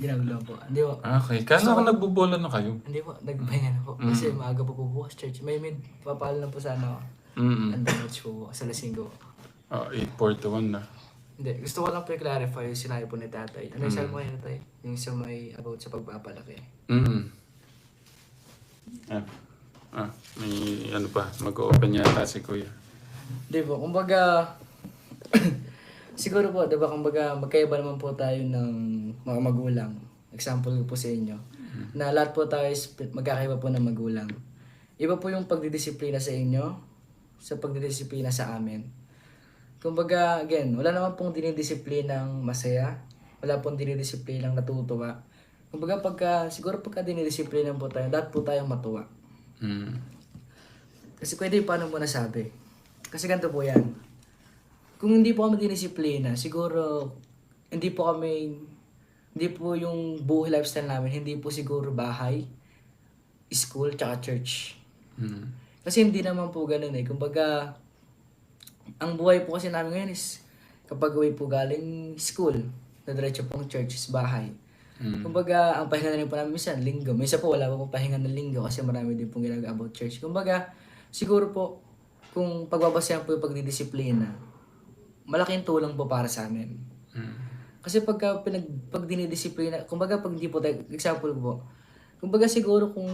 ginagawa po. Hindi po. Okay. Kala ko nagbobola na kayo. Hindi po, nagpahinga na po. Kasi maaga pa po bukas church. May mid, papalo na po sana ako. Mm Ang damage po bukas, alas 5 po. Oh, 841 na. Hindi, gusto ko lang po i-clarify yung sinabi po ni tatay. Ano yung sabi mo kayo tatay? Yung sa may about sa pagpapalaki. Mm Ah, ah, may ano pa, mag-open yata si Kuya. Di po, kumbaga, siguro po, di ba, kumbaga, magkaiba naman po tayo ng mga magulang. Example ko po sa inyo, na lahat po tayo is magkakaiba po ng magulang. Iba po yung pagdidisiplina sa inyo, sa pagdidisiplina sa amin. Kumbaga, again, wala naman pong dinidisiplinang masaya, wala pong dinidisiplinang natutuwa. Kumbaga, pagka, siguro pagka dinidisiplina po tayo, dapat po tayong matuwa. Mm. Kasi pwede paano mo nasabi. Kasi ganito po yan. Kung hindi po kami dinisiplina, siguro hindi po kami, hindi po yung buhay lifestyle namin, hindi po siguro bahay, school, tsaka church. Mm. Kasi hindi naman po ganun eh. Kumbaga, ang buhay po kasi namin ngayon is kapag uwi po galing school, na diretso pong church is bahay. Mm. Kumbaga, ang pahinga na rin po namin minsan, linggo. Minsan po wala pa pong pahinga ng linggo kasi marami din pong ginagawa about church. Kumbaga, siguro po, kung pagbabasehan po yung pagdidisiplina, malaking tulong po para sa amin. Mm. Kasi pagka pinag, pag dinidisiplina, kumbaga pag hindi po tayo, example po, kumbaga siguro kung,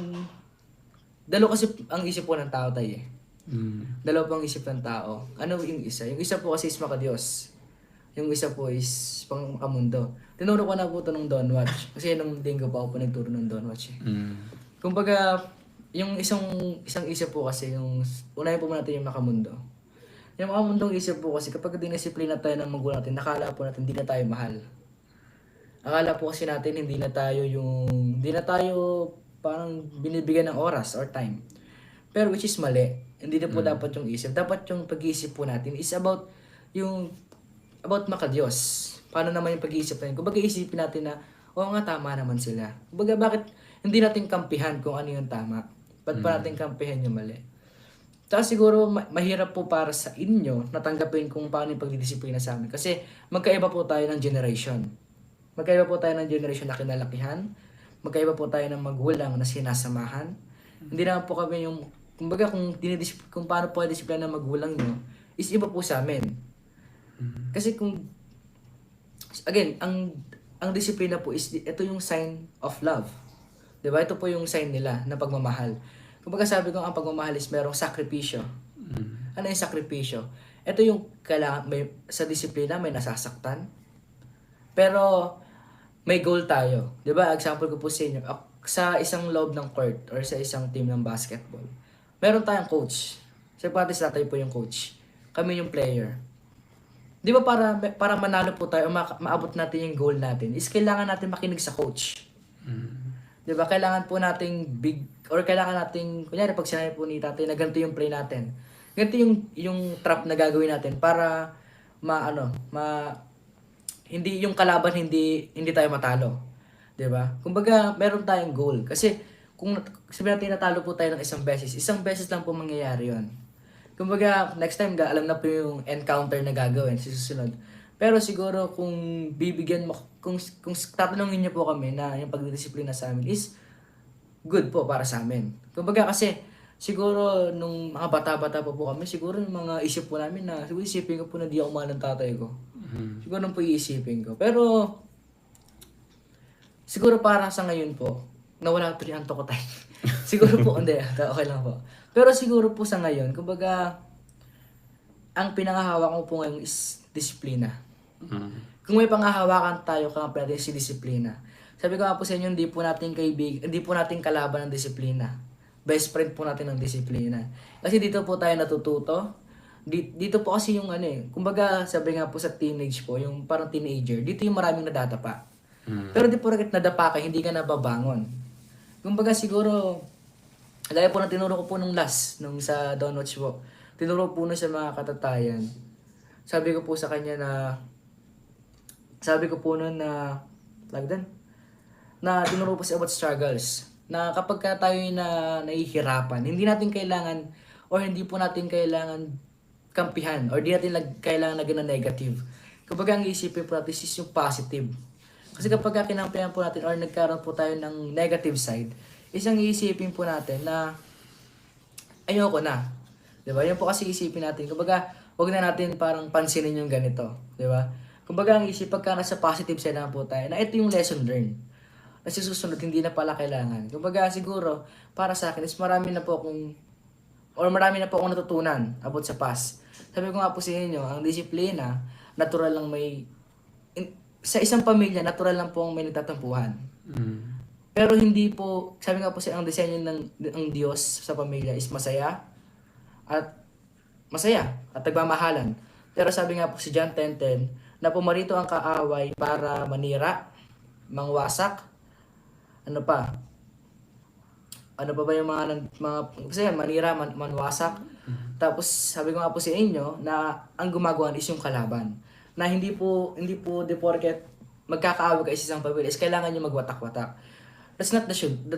dalo kasi ang isip po ng tao tayo eh. Mm. Dalawa pang isip ng tao. Ano yung isa? Yung isa po kasi is makadiyos. Yung isa po is pang makamundo. Tinuro ko na po ito nung Don Watch. Kasi nung linggo pa ako po nagturo ng Don Watch eh. Mm. Kumbaga, yung isang isang isip po kasi, yung unahin po natin yung makamundo. Yung makamundong isip po kasi kapag dinisiplina tayo ng magulang natin, nakala po natin hindi na tayo mahal. Akala po kasi natin hindi na tayo yung, hindi na tayo parang binibigyan ng oras or time. Pero which is mali. Hindi na po dapat yung isip. Dapat yung pag-iisip po natin is about yung about makadiyos. Paano naman yung pag-iisip natin? Kung isipin natin na, oo nga, tama naman sila. Kumbaga, bakit hindi natin kampihan kung ano yung tama? Ba't pa natin kampihan yung mali? Tsaka siguro ma- mahirap po para sa inyo natanggapin kung paano yung pagdidisiplina sa amin. Kasi magkaiba po tayo ng generation. Magkaiba po tayo ng generation na kinalakihan. Magkaiba po tayo ng magulang na sinasamahan. Hindi naman po kami yung, kumbaga kung, dinidis, kung paano po disiplina ng magulang nyo, is iba po sa amin. Kasi kung, again, ang ang disiplina po is, ito yung sign of love. 'Di ba Ito po yung sign nila na pagmamahal. Kumbaga sabi ko, ang pagmamahal is merong sakripisyo. Mm. Ano yung sakripisyo? Ito yung kailangan, may, sa disiplina may nasasaktan. Pero, may goal tayo. 'Di ba Example ko po sa inyo, sa isang loob ng court or sa isang team ng basketball, meron tayong coach. Sa practice natin po yung coach. Kami yung player. Di ba para para manalo po tayo, ma- maabot natin yung goal natin, is kailangan natin makinig sa coach. Mm. Di ba? Kailangan po nating big, or kailangan nating, kunyari pag sinabi po ni tatay na ganito yung play natin, ganito yung, yung trap na gagawin natin para ma, ano, ma, hindi, yung kalaban hindi, hindi tayo matalo. Di ba? Kumbaga, meron tayong goal. Kasi, kung sabihin natin natalo po tayo ng isang beses, isang beses lang po mangyayari yon Kumbaga, next time, alam na po yung encounter na gagawin sa susunod. Pero siguro kung bibigyan mo, kung, kung tatanungin niyo po kami na yung pagdidisiplina sa amin is good po para sa amin. Kumbaga kasi siguro nung mga bata-bata pa po kami, siguro yung mga isip po namin na siguro isipin ko po na di ako mahal ng tatay ko. Mm. Siguro nung po iisipin ko. Pero siguro para sa ngayon po, nawala po yung antok ko tayo. siguro po, hindi, okay lang po. Pero siguro po sa ngayon, kumbaga, ang pinangahawak ko po ngayon is disiplina. Mm. Kung may pangahawakan tayo, kaya pwede si disiplina. Sabi ko nga po sa inyo, hindi po natin kaibig, hindi po natin kalaban ng disiplina. Best friend po natin ng disiplina. Kasi dito po tayo natututo. Di- Dito po kasi yung ano eh, kumbaga sabi nga po sa teenage po, yung parang teenager, dito yung maraming nadadapa. Mm. Pero di po rin nadapa ka, hindi ka nababangon. Kumbaga siguro, gaya po na tinuro ko po nung last, nung sa Downwatch po, tinuro po na sa mga katatayan. Sabi ko po sa kanya na, sabi ko po nun na, like then, na tinuro po sa about struggles. Na kapag ka tayo na nahihirapan, hindi natin kailangan, or hindi po natin kailangan kampihan, or di natin lag, kailangan na na negative. Kumbaga ang isipin po natin is yung positive. Kasi kapag ka kinampihan po natin or nagkaroon po tayo ng negative side, isang iisipin po natin na ayoko na. 'Di ba? Yan po kasi isipin natin. Kumbaga, wag na natin parang pansinin yung ganito, 'di ba? Kumbaga, ang isip pagka nasa positive side na po tayo, na ito yung lesson learned. Kasi susunod, hindi na pala kailangan. Kumbaga, siguro, para sa akin, is marami na po akong, or marami na po akong natutunan about sa past. Sabi ko nga po sa inyo, ang disiplina, natural lang may, in- sa isang pamilya, natural lang po ang may nagtatampuhan. Mm. Pero hindi po, sabi nga po sa ang disenyo ng ang Diyos sa pamilya is masaya at masaya at nagmamahalan. Pero sabi nga po si John 10.10 na pumarito ang kaaway para manira, mangwasak, ano pa, ano pa ba yung mga, mga kasi yan, manira, man, manwasak. Tapos sabi ko nga po sa inyo na ang gumagawa is yung kalaban. Na hindi po, hindi po de porket magkakaaway kayo sa isang pamilya is kailangan nyo magwatak-watak. That's not the,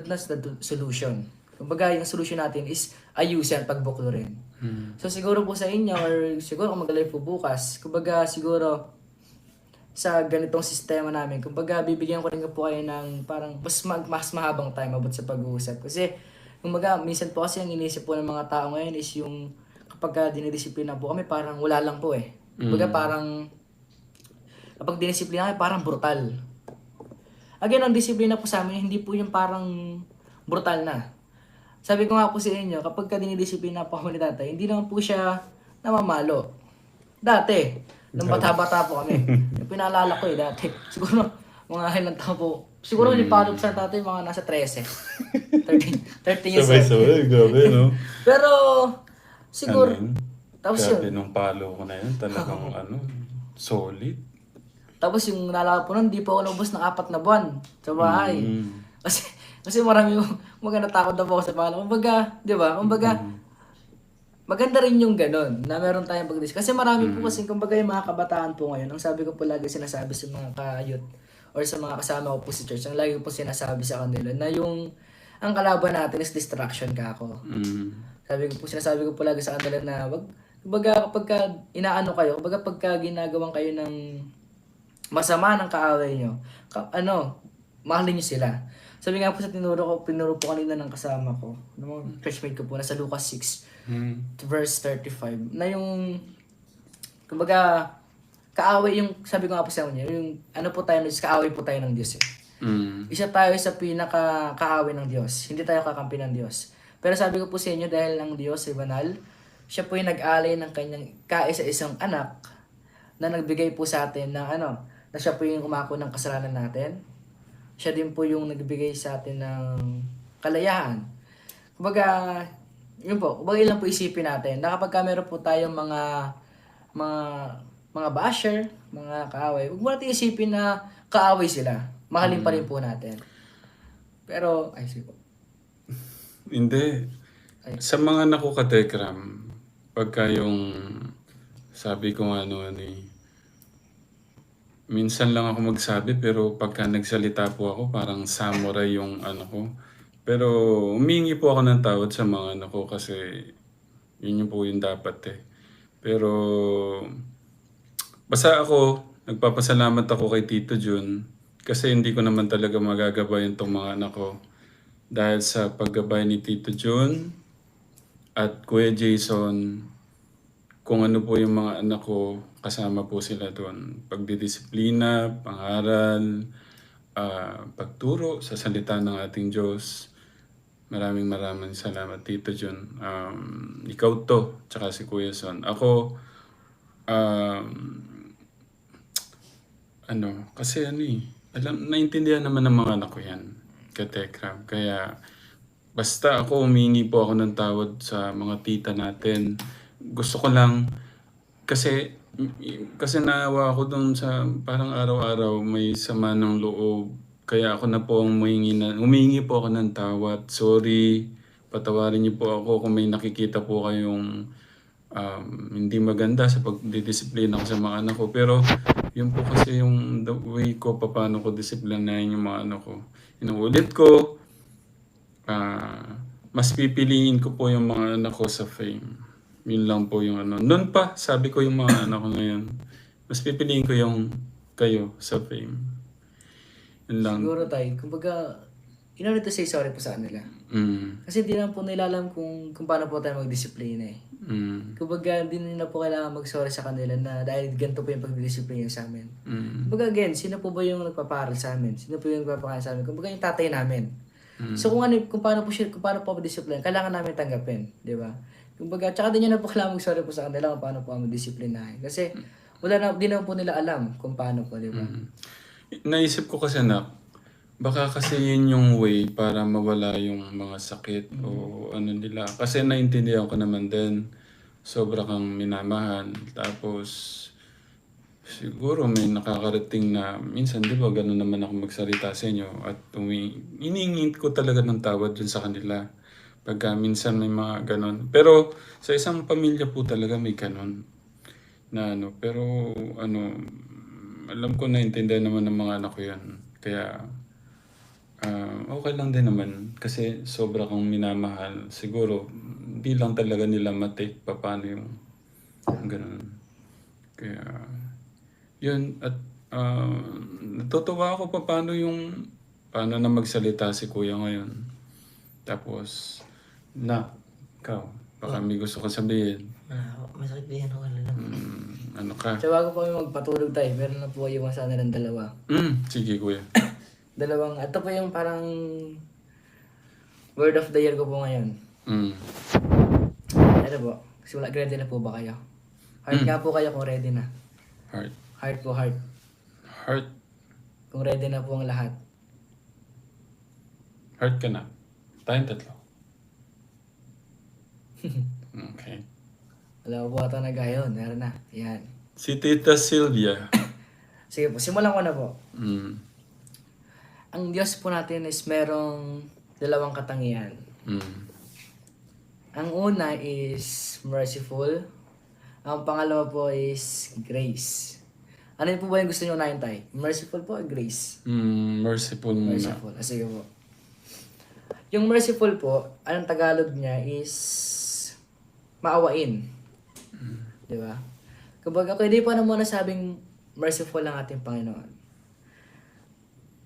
that's not the solution. Kumbaga, yung solution natin is ayusin at pagbuklurin. Mm. So siguro po sa inyo or siguro kung mag-live po bukas, kumbaga siguro sa ganitong sistema namin, kumbaga bibigyan ko rin po kayo ng parang mas, mag, mas mahabang time about sa pag-uusap. Kasi kumbaga minsan po kasi ang inisip po ng mga tao ngayon is yung kapag ka dinidisiplina po kami parang wala lang po eh. Kumbaga Mm. parang kapag dinisiplina kami parang brutal. Again, ang disiplina po sa amin, hindi po yung parang brutal na. Sabi ko nga po sa inyo, kapag ka dinidisiplina po ako ni tatay, hindi naman po siya namamalo. Dati, nung bata-bata po kami. yung pinaalala ko eh, dati. Siguro, mga ilang taon po. Siguro, mm. follow sa tatay, mga nasa 13. 13, 13 years old. Sabay-sabay, grabe, no? Pero, siguro, Ano yun? tapos Grabe, yun. nung palo ko na yun, talagang ano, solid. Tapos yung nalala po nun, di po ako lumabas ng apat na buwan sa bahay. Mm. Kasi, kasi marami yung mga natakot na po ako sa pangalan. Kumbaga, di ba? Kumbaga, maganda rin yung ganun, na meron tayong pag Kasi marami po kasi, kumbaga yung mga kabataan po ngayon, ang sabi ko po lagi sinasabi sa mga ka-youth or sa mga kasama ko po sa church, ang lagi ko po sinasabi sa kanila na yung ang kalaban natin is distraction ka ako. Mm. Sabi ko po, sinasabi ko po lagi sa kanila na wag, kumbaga kapag ka inaano kayo, kumbaga pagka ginagawan kayo ng masama ng kaaway nyo, ka, ano, mahalin nyo sila. Sabi nga po sa tinuro ko, pinuro po kanina ng kasama ko, ng churchmate ko po, nasa Lucas 6, Mm. verse 35, na yung, kumbaga, kaaway yung, sabi ko nga po sa inyo, yung, ano po tayo, is kaaway po tayo ng Diyos eh. Mm. Isa tayo sa pinaka kaaway ng Diyos. Hindi tayo kakampi ng Diyos. Pero sabi ko po sa inyo, dahil ang Diyos ay banal, siya po yung nag-alay ng kanyang kaisa-isang anak na nagbigay po sa atin ng ano, na siya po yung umako ng kasalanan natin. Siya din po yung nagbigay sa atin ng kalayaan. Kumbaga, yun po, yun lang po isipin natin na kapag ka meron po tayong mga mga mga basher, mga kaaway, huwag mo natin isipin na kaaway sila. Mahalin pa rin po natin. Pero, ay sige po. Hindi. Ay. Sa mga nakukatekram, pagka yung sabi ko nga ano ano eh, minsan lang ako magsabi pero pagka nagsalita po ako parang samurai yung ano ko. Pero humingi po ako ng tawad sa mga ano ko kasi yun yung po yung dapat eh. Pero basta ako, nagpapasalamat ako kay Tito Jun kasi hindi ko naman talaga magagabayan tong mga anak ko. Dahil sa paggabay ni Tito Jun at Kuya Jason, kung ano po yung mga anak ko, kasama po sila doon. Pagdidisiplina, pangaral, ah, pagturo sa salita ng ating Diyos. Maraming maraming salamat, Tito Jun. Um, ikaw to, tsaka si Kuya Son. Ako, um, ano, kasi ano eh, alam, naintindihan naman ng mga anak ko yan, katekram. Kaya, basta ako humingi po ako ng tawad sa mga tita natin. Gusto ko lang, kasi, kasi naawa ako doon sa, parang araw-araw may sama ng loob. Kaya ako na po ang humingi, na, humingi po ako ng tawad. Sorry, patawarin niyo po ako kung may nakikita po kayong um, hindi maganda sa pagdidisiplina ko sa mga anak ko. Pero yun po kasi yung the way ko paano ko disiplinahin yung mga anak ko. Inuulit ko, ah, mas pipiliin ko po yung mga anak ko sa fame. Yun lang po yung ano. Noon pa, sabi ko yung mga anak ko ngayon, mas pipiliin ko yung kayo sa fame. Yun lang. Siguro tayo, kumbaga, in order to say sorry po sa kanila. Mm. Kasi hindi lang po nila alam kung, kung paano po tayo magdisiplina eh. Mm. Kumbaga, hindi nila po kailangan mag-sorry sa kanila na dahil ganito po yung pagdidisiplina sa amin. Mm. Kumbaga again, sino po ba yung nagpaparal sa amin? Sino po yung nagpapakain sa amin? Kumbaga yung tatay namin. Mm. So kung ano, kung paano po siya, kung paano po disiplina, kailangan namin tanggapin, di ba? Kumbaga, tsaka din yun na po kailangan mag-sorry po sa kanila kung paano po kami disiplinahin. Kasi wala na, di na po nila alam kung paano po, di ba? Mm. Naisip ko kasi na baka kasi yun yung way para mawala yung mga sakit o ano nila. Kasi naintindihan ko naman din, sobra kang minamahal. Tapos, siguro may nakakarating na, minsan di ba gano'n naman ako magsalita sa inyo at umi, iningit ko talaga ng tawad dun sa kanila. Pagka minsan may mga ganon. Pero sa isang pamilya po talaga may ganon. Na ano, pero ano, alam ko na intindihan naman ng mga anak ko yan. Kaya, ah, okay lang din naman. Kasi sobra kong minamahal. Siguro, hindi lang talaga nila matake pa paano yung ganun. Kaya, yun. At ah, natutuwa ako pa paano yung, paano na magsalita si kuya ngayon. Tapos, na, ikaw, baka may gusto ka sabihin. Ah, masakit din ako lang. Hmm, ano ka? So bago po kami magpatulog tayo, meron na po yung sana ng dalawa. Hmm, sige kuya. Dalawang, ito po yung parang word of the year ko po ngayon. Hmm. Ano po? Simula, ready na po ba kayo? Heart nga po kayo kung ready na. Heart. Heart po, heart. Heart. Kung ready na po ang lahat. Heart ka na. Tayong tatlo. okay. Wala po ata na gayon. Meron na. Yan. Si Tita Sylvia. Sige po, simulan ko na po. Mm. Ang Diyos po natin is merong dalawang katangian. Mm. Ang una is merciful. Ang pangalawa po is grace. Ano po ba yung gusto nyo unahin tayo? Merciful po o grace? Mm, merciful muna. Merciful. Ah, sige po. Yung merciful po, anong Tagalog niya is maawain. Di ba? Kumbaga, hindi pa na muna sabing merciful ang ating Panginoon.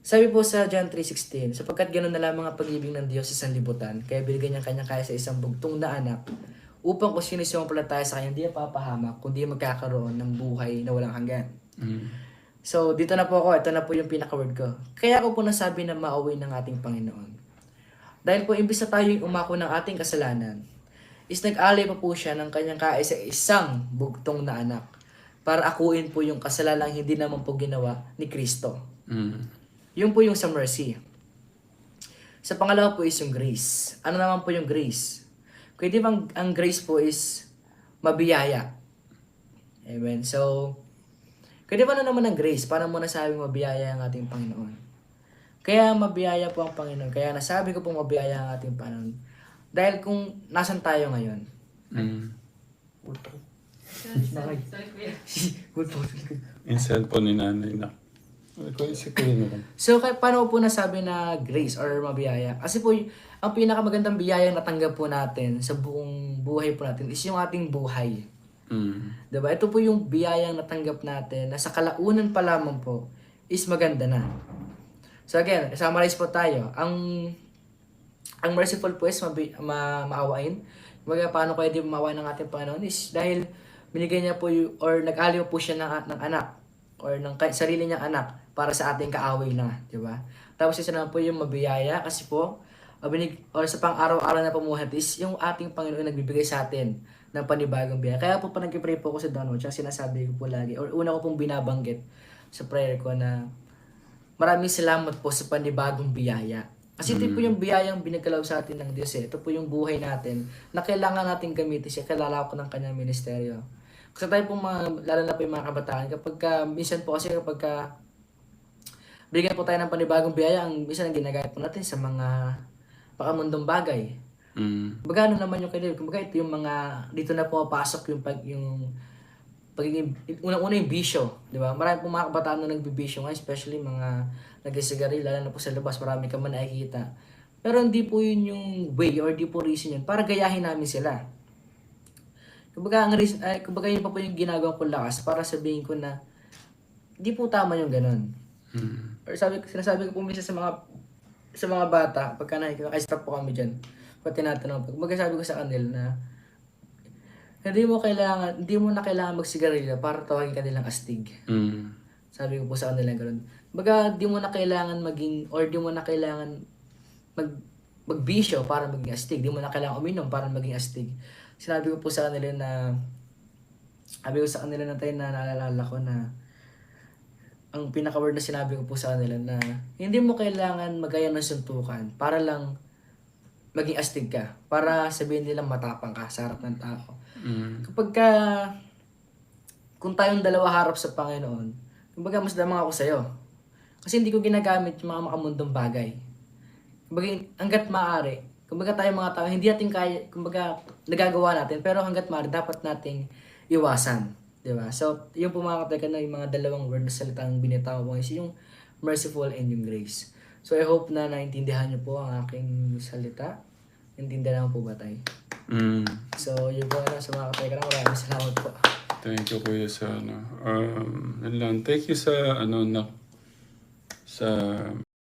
Sabi po sa John 3.16, sapagkat gano'n na lamang ang pag-ibig ng Diyos sa isang libutan, kaya binigyan niya kanyang kaya sa isang bugtong na anak, upang kung sino sumampalataya sa kanya, hindi papahamak, kundi magkakaroon ng buhay na walang hanggan. Mm. So, dito na po ako. Ito na po yung pinaka-word ko. Kaya ako po nasabi na maaway ng ating Panginoon. Dahil po, imbis na tayo yung umako ng ating kasalanan, is nag-alay pa po siya ng kanyang kaisa isang bugtong na anak para akuin po yung kasalanan hindi naman po ginawa ni Kristo. Mm. Yun po yung sa mercy. Sa pangalawa po is yung grace. Ano naman po yung grace? Kaya di ba ang, grace po is mabiyaya. Amen. So, di ba ano naman ang grace? Para mo nasabing mabiyaya ang ating Panginoon. Kaya mabiyaya po ang Panginoon. Kaya nasabi ko po mabiyaya ang ating Panginoon. Dahil kung nasan tayo ngayon, Mm. Good po. Yung cellphone ni nanay na. So, kaya paano po nasabi na grace or mabiyaya? Kasi po, ang pinakamagandang biyaya na natanggap po natin sa buong buhay po natin is yung ating buhay. Mm. 'Di ba? Ito po yung biyayang natanggap natin na sa kalaunan pa lamang po is maganda na. So again, summarize po tayo. Ang ang merciful po is mabi, ma, maawain. Kumbaga, paano kaya di maawain ng ating Panginoon is dahil binigay niya po yung, or nag-aliw po siya ng, ng anak or ng sarili niyang anak para sa ating kaaway na, di ba? Tapos isa naman po yung mabiyaya kasi po uh, binig, or sa pang-araw-araw na pamuhat is yung ating Panginoon nagbibigay sa atin ng panibagong biyaya. Kaya po pa nag-pray po ako sa download, tsaka sinasabi ko po lagi, or una ko pong binabanggit sa prayer ko na maraming salamat po sa panibagong biyaya. Kasi ito po yung biyayang binagkalaw sa atin ng Diyos eh. Ito po yung buhay natin na kailangan natin gamitin siya. Ko ng kanyang ministeryo. Kasi tayo po mga, lalo na po yung mga kabataan, kapag ka, minsan po kasi kapag ka, bigyan po tayo ng panibagong biyaya, ang minsan ang ginagamit po natin sa mga pakamundong bagay. Mm. Kumbaga ano naman yung kailangan, kumbaga ito yung mga, dito na pumapasok yung pag, yung, pagiging, unang-una yung bisyo, di ba? Marami pong mga kabataan na nagbibisyo ngayon, especially mga nagsisigari, lalo na po sa labas, marami ka man nakikita. Pero hindi po yun yung way or di po reason yun para gayahin namin sila. Kumbaga, ang reason, ay, kumbaga yun pa po yung ginagawa ko lakas para sabihin ko na di po tama yung ganun. Mm. or sabi, sinasabi ko po minsan sa mga sa mga bata, pagka nakikita, ay stop po kami dyan. Pag tinatanong, pag magsasabi ko sa kanila na hindi mo kailangan, hindi mo na kailangan magsigarilyo para tawagin ka nilang astig. Mm. Sabi ko po sa kanila gano'n. Baga, di mo na kailangan maging, or di mo na kailangan mag, magbisyo para maging astig. Di mo na kailangan uminom para maging astig. Sinabi ko po sa kanila na, sabi ko sa kanila na tayo na naalala ko na, ang pinaka-word na sinabi ko po sa kanila na, hindi mo kailangan magaya ng suntukan para lang maging astig ka. Para sabihin nilang matapang ka sa harap ng tao Mm. kapag ka, kung tayong dalawa harap sa Panginoon, kumbaga mas damang ako sa'yo. Kasi hindi ko ginagamit yung mga makamundong bagay. Kumbaga, hanggat maaari, kumbaga tayo mga tao, hindi natin kaya, kumbaga, nagagawa natin, pero hanggat maaari, dapat nating iwasan. Di ba? So, yung po mga kapatid na yung mga dalawang word na salitang binitaw ko is yung merciful and yung grace. So, I hope na naintindihan niyo po ang aking salita. Intindihan po ba tayo? Mm. So, yun po na sa mga na maraming salamat po. Thank you kuya sa ano. Um, yun lang. Thank you sa ano na sa